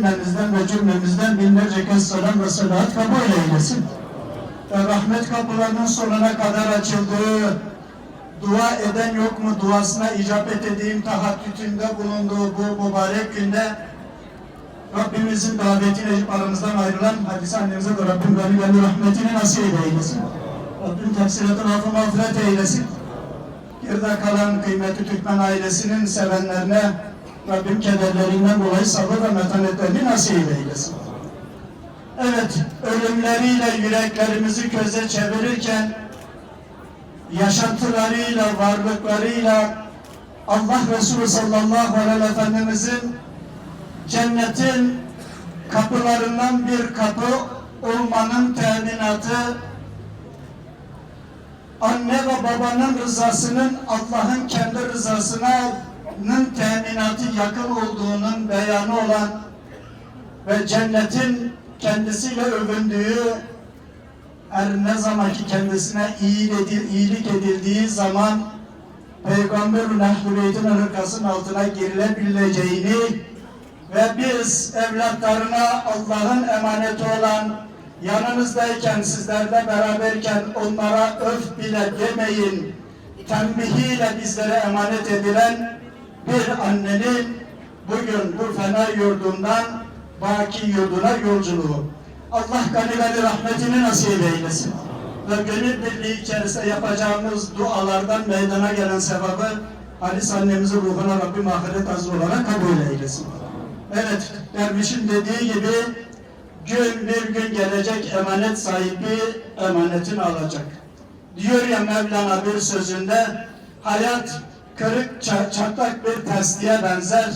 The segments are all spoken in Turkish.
cümlenizden ve cümlemizden binlerce kez selam ve salat kabul eylesin. Ve rahmet kapılarının sonuna kadar açıldığı, dua eden yok mu duasına icabet edeyim tahakkütünde bulunduğu bu mübarek günde Rabbimizin davetiyle aramızdan ayrılan hadis annemize de Rabbim gani gani rahmetini nasip eylesin. Rabbim tefsiratın affı mağfiret eylesin. Geride kalan kıymetli Türkmen ailesinin sevenlerine Rabbim kederlerinden dolayı sabır ve metanetlerini nasip eylesin. Evet, ölümleriyle yüreklerimizi köze çevirirken yaşantılarıyla, varlıklarıyla Allah Resulü sallallahu aleyhi ve efendimizin cennetin kapılarından bir kapı olmanın teminatı anne ve babanın rızasının Allah'ın kendi rızasının teminatı yakın olduğunun beyanı olan ve cennetin kendisiyle övündüğü her ne zaman ki kendisine iyilik, edil, iyilik edildiği zaman Peygamber-ün Ehl-i altına girilebileceğini ve biz evlatlarına Allah'ın emaneti olan yanınızdayken sizlerle beraberken onlara öf bile demeyin tembihiyle bizlere emanet edilen bir annenin bugün bu fena yurdundan baki yurduna yolculuğu. Allah gani rahmetini nasip eylesin. Ve gönül birliği içerisinde yapacağımız dualardan meydana gelen sevabı Halis annemizin ruhuna Rabbim ahiret azı olarak kabul eylesin. Evet, dervişin dediği gibi gün bir gün gelecek emanet sahibi emanetini alacak. Diyor ya Mevlana bir sözünde hayat ça- çatlak bir testiye benzer.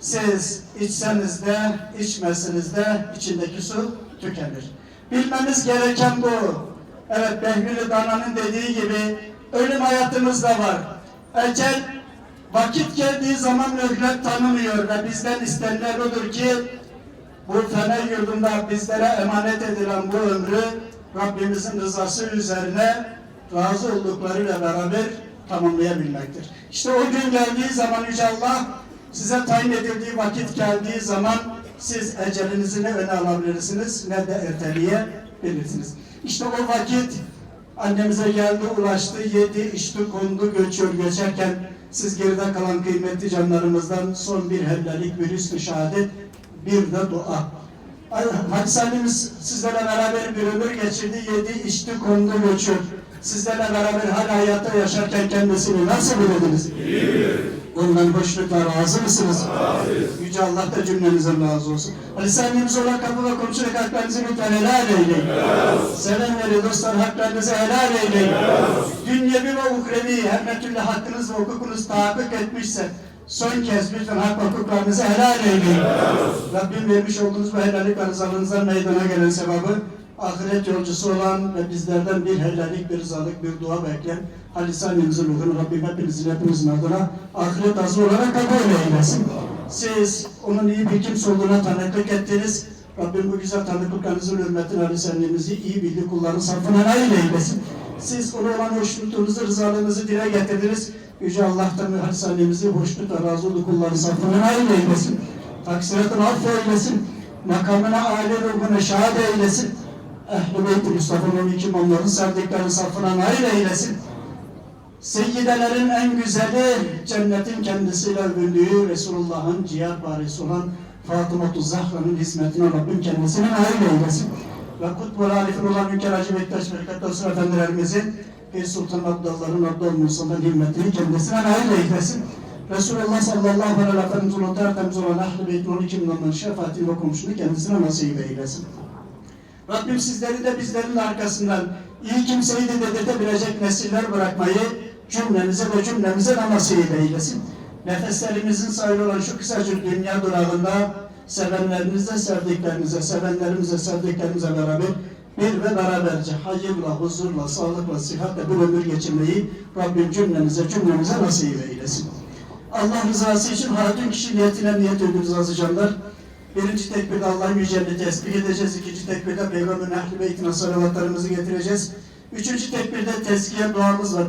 Siz içseniz de içmesiniz de içindeki su tükenir. Bilmemiz gereken bu. Evet Behlül Dana'nın dediği gibi ölüm hayatımızda var. Ecel vakit geldiği zaman mühlet tanımıyor ve bizden istenilen odur ki bu fener yurdunda bizlere emanet edilen bu ömrü Rabbimizin rızası üzerine razı olduklarıyla beraber tamamlayabilmektir. İşte o gün geldiği zaman Yüce Allah size tayin edildiği vakit geldiği zaman siz ecelinizi ne öne alabilirsiniz ne de erteleyebilirsiniz. İşte o vakit annemize geldi, ulaştı, yedi, içti, kondu, göçüyor, göçerken siz geride kalan kıymetli canlarımızdan son bir helallik, bir hüsnü şehadet, bir de dua. Hadis annemiz sizlerle beraber bir ömür geçirdi, yedi, içti, kondu, göçüyor. Sizlerle beraber hala hayatta yaşarken kendisini nasıl bilediniz? Ondan hoşnutla razı mısınız? Razıyız. Yüce Allah da cümlenizden razı olsun. Hadis annemiz olan kapı ve komşuluk haklarınızı lütfen helal eyleyin. Sevenleri, dostlar haklarınızı helal eyleyin. Dünyevi ve uhrevi her ne türlü hakkınız ve hukukunuz tahakkuk etmişse son kez lütfen hak hukuklarınızı helal eyleyin. Rabbim vermiş olduğunuz bu helallik ve rızalığınızdan meydana gelen sevabı ahiret yolcusu olan ve bizlerden bir helallik, bir rızalık, bir dua bekleyen Halis annemizin ruhunu Rabbim hepinizin hepimizin adına ahiret azı olarak kabul eylesin. Siz onun iyi bir kimse olduğuna tanıklık ettiniz. Rabbim bu güzel tanıklıklarınızın hürmetine Halis annemizi iyi bildi kulların safına nail eylesin. Siz ona olan hoşnutluğunuzu, rızalığınızı dile getirdiniz. Yüce Allah'tan Halis annemizi hoşnut ve razı olduğu kulların safına nail eylesin. Taksiratını affeylesin. Makamına âli ruhuna şahit eylesin. Ehl-i Beyt-i Mustafa'nın iki imamların sevdiklerin safına nail eylesin. Seyyidelerin en güzeli cennetin kendisiyle övündüğü Resulullah'ın ciğer parisi olan Fatıma Zahra'nın hizmetine Rabbim kendisine nail eylesin. Ve Kutbul Arif'in olan Hünkar Hacı Bektaş Berkat Olsun Efendilerimizin Pir Sultan Abdallah'ın Abdal Musa'nın himmetini kendisine nail eylesin. Resulullah sallallahu aleyhi ve sellem'in tertemiz olan Ahl-i Beyt'in 12 milyonların şefaatini ve komşunu kendisine nasip eylesin. Rabbim sizleri de bizlerin arkasından iyi kimseyi de dedirtebilecek nesiller bırakmayı cümlemize ve cümlemize de nasip eylesin. Nefeslerimizin sayılı olan şu kısacık dünya durağında sevenlerimize, sevdiklerimize, sevenlerimize, sevdiklerimize beraber bir ve beraberce hayırla, huzurla, sağlıkla, sıhhatle bir ömür geçirmeyi Rabbim cümlemize, cümlemize nasip eylesin. Allah rızası için hatun kişi niyetine niyet ediyoruz azı canlar. Birinci tekbirde Allah'ın yücelini tesbih edeceğiz. İkinci tekbirde Peygamber'in ehl-i beytine salavatlarımızı getireceğiz. Üçüncü tekbirde tezkiye duamız var.